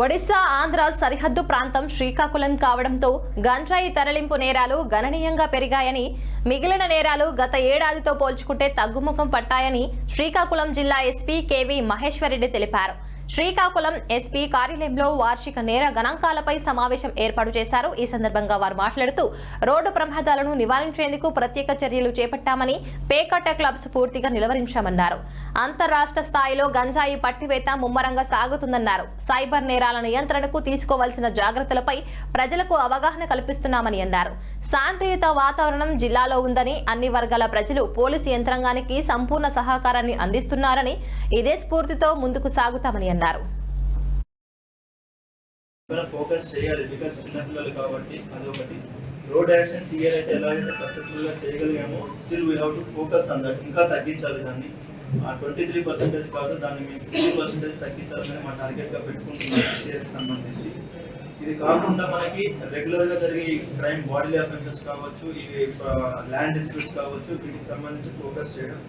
ఒడిశా ఆంధ్ర సరిహద్దు ప్రాంతం శ్రీకాకుళం కావడంతో గంజాయి తరలింపు నేరాలు గణనీయంగా పెరిగాయని మిగిలిన నేరాలు గత ఏడాదితో పోల్చుకుంటే తగ్గుముఖం పట్టాయని శ్రీకాకుళం జిల్లా ఎస్పీ కేవీ మహేశ్వరరెడ్డి తెలిపారు. శ్రీకాకుళం ఎస్పీ కార్యాలయంలో వార్షిక నేర గణాంకాలపై సమావేశం ఏర్పాటు చేశారు. ఈ సందర్భంగా వారు మాట్లాడుతూ రోడ్డు ప్రమాదాలను నివారించేందుకు ప్రత్యేక చర్యలు చేపట్టామని పేకట్ట క్లబ్స్ పూర్తిగా నిలవరించామన్నారు. అంతరాష్ట్ర స్థాయిలో గంజాయి పట్టివేత ముమ్మరంగా సాగుతుందన్నారు. సైబర్ నేరాల నియంత్రణకు తీసుకోవాల్సిన జాగ్రత్తలపై ప్రజలకు అవగాహన కల్పిస్తున్నామని అన్నారు. శాంతియుత వాతావరణం జిల్లాలో ఉందని అన్ని వర్గాల ప్రజలు పోలీసు యంత్రాంగానికి సంపూర్ణ సహకారాన్ని అందిస్తున్నారని ఇదే స్ఫూర్తితో ముందుకు సాగుతామని అన్నారు. ఫోకస్ చేయాలి బికాస్ చిన్నపిల్లలు కాబట్టి అదొకటి. రోడ్ యాక్షన్ ఇయర్ అయితే ఎలాగైతే సక్సెస్ఫుల్గా చేయగలిగామో still we have to focus on that ఇంకా తగ్గించాలి దాన్ని. ట్వంటీ త్రీ పర్సెంటేజ్ కాదు దాన్ని మేము ఫిఫ్టీ పర్సెంటేజ్ తగ్గించాలని మా టార్గెట్గా పెట్టుకుంటున్నాం. నెక్స్ట్ సంబంధించి. ఇది కాకుండా మనకి రెగ్యులర్గా జరిగే ఈ క్రైమ్ బాడీ అఫెన్సెస్ కావచ్చు ఇవి ల్యాండ్ డిస్ప్యూట్స్ కావచ్చు వీటికి సంబంధించి ఫోకస్ చేయడం.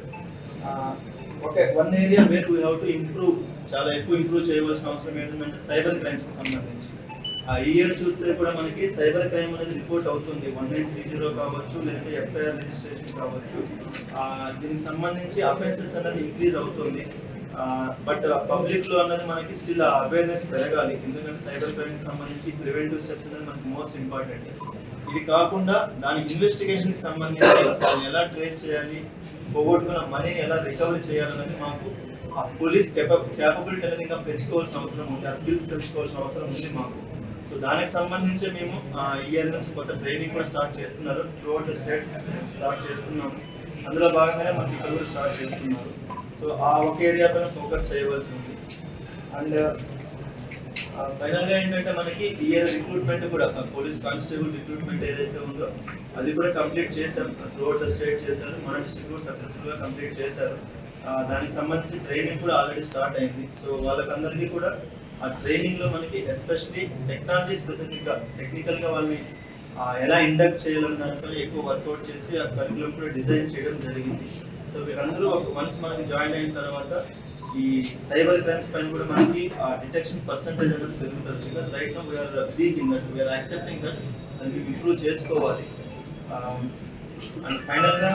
Okay one area where we have to improve చాలా ఎక్కువ ఇంప్రూవ్ చేయవలసిన అవసరం ఏంటంటే సైబర్ క్రైమ్స్కి సంబంధించి. ఆ ఇయర్ చూస్తే కూడా మనకి సైబర్ క్రైమ్ అనేది రిపోర్ట్ అవుతుంది. వన్ నైన్ త్రీ జీరో కావచ్చు లేకపోతే ఎఫ్ఐఆర్ రిజిస్ట్రేషన్ కావచ్చు. దీనికి సంబంధించి అఫెన్సెస్ అనేది ఇంక్రీజ్ అవుతుంది. బట్ పబ్లిక్లో అన్నది మనకి స్టిల్ అవేర్నెస్ పెరగాలి. ఎందుకంటే సైబర్ క్రైమ్ సంబంధించి ప్రివెంటివ్ స్టెప్స్ అనేది మనకి మోస్ట్ ఇంపార్టెంట్ ఇది కాకుండా దాని ఇన్వెస్టిగేషన్కి సంబంధించి దాన్ని ఎలా ట్రేస్ చేయాలి పోగొట్టుకున్న మనీని ఎలా రికవరీ చేయాలన్నది మాకు ఆ పోలీస్ కేపబిలిటీ అనేది ఇంకా పెంచుకోవాల్సిన అవసరం ఉంది. ఆ స్కిల్స్ పెంచుకోవాల్సిన అవసరం ఉంది మాకు. సో దానికి సంబంధించి మేము ఇయర్ నుంచి కొత్త ట్రైనింగ్ కూడా స్టార్ట్ చేస్తున్నారు. త్రూఅవుట్ ద స్టేట్ స్టార్ట్ చేస్తున్నాము. అందులో భాగంగానే మనకి ఇక్కడ కూడా స్టార్ట్ చేస్తున్నారు. సో ఆ ఒక ఏరియా పైన ఫోకస్ చేయవలసి ఉంది అండ్ ఫైనల్గా ఏంటంటే మనకి ఇయర్ రిక్రూట్మెంట్ కూడా పోలీస్ కానిస్టేబుల్ రిక్రూట్మెంట్ ఏదైతే ఉందో అది కూడా కంప్లీట్ చేశాం త్రూఅవుట్ ద స్టేట్ చేశారు. మన డిస్ట్రిక్ట్ కూడా సక్సెస్ఫుల్గా కంప్లీట్ చేశారు. దానికి సంబంధించి ట్రైనింగ్ కూడా ఆల్రెడీ స్టార్ట్ అయింది. సో వాళ్ళకందరికీ కూడా ఆ ట్రైనింగ్లో మనకి ఎస్పెషల్లీ టెక్నాలజీ స్పెసిఫిక్గా టెక్నికల్గా వాళ్ళని ఎలా ఇండక్ట్ చేయాలని దానిపై ఎక్కువ వర్కౌట్ చేసి ఆ కరికులం కూడా డిజైన్ చేయడం జరిగింది. సో వీరందరూ వన్స్ మనకి జాయిన్ అయిన తర్వాత ఈ సైబర్ క్రైమ్స్ పైన కూడా మనకి ఆ డిటెక్షన్ పర్సంటేజ్ అనేది పెరుగుతుంది. Because right now we are weak in that we are accepting that అది ఇంప్రూవ్ చేసుకోవాలి. Um, అండ్ ఫైనల్గా